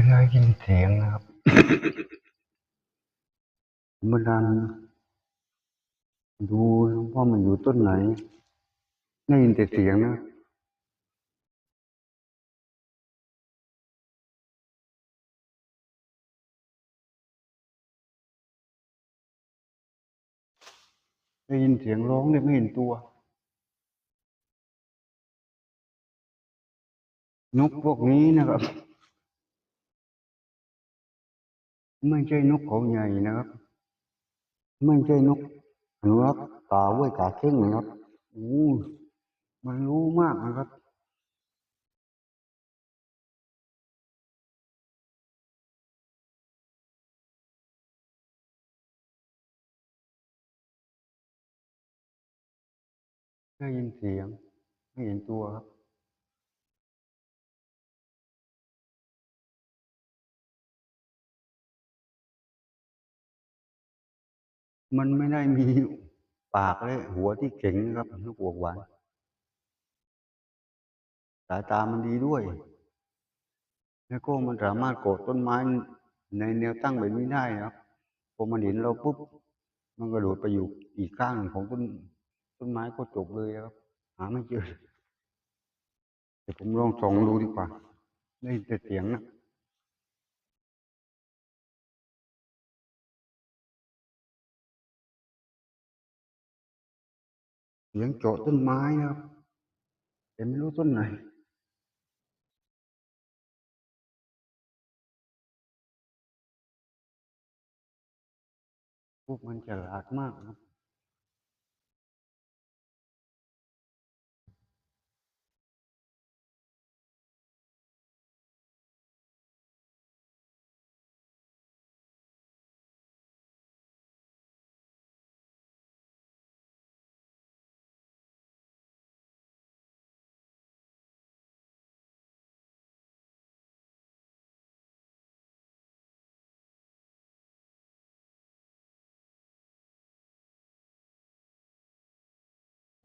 เวลายินเสียงนะครับเมื่อนั้นดูว่ามันอยู่ต้นไหน ได้ยินแต่เสียงนะได้ยินเสียงร้องเลยไม่เห็นตัวนกพวกนี้นะครับ ไม่ใช่นกเขาใหญ่นะครับ ไม่ใช่นกอนุรักษ์กาเว้ยกาเข่งนะครับอู้มันรู้มากนะครับได้ยินเสียง ไม่เห็นตัวครับ มันไม่ได้มีปากและหัวที่เข็งนะครับลูกหัวหวานสายตามันดีด้วย แล้วก็มันสามารถโกดต้นไม้ในแนวตั้งแบบนี้ได้ครับพอมันเห็นเราปุ๊บ มันกระโดดไปอยู่อีกข้างหนึ่งของต้นต้นไม้ก็จบเลยครับ หาไม่เจอเดี๋ยวผมลองส่องดูดีกว่า ได้ยินแต่เสียงนะ สียงเจาะต้นไม้นะครับแต่ไม่รู้ต้นไหนพวกมันฉลาดมากครับ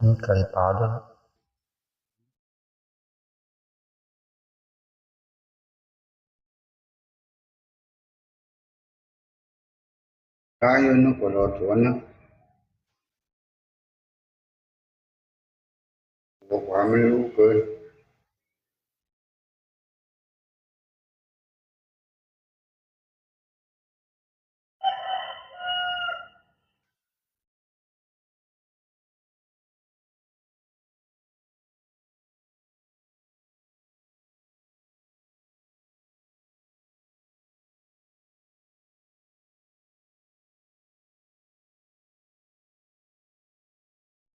มีไก่ป่าด้วยค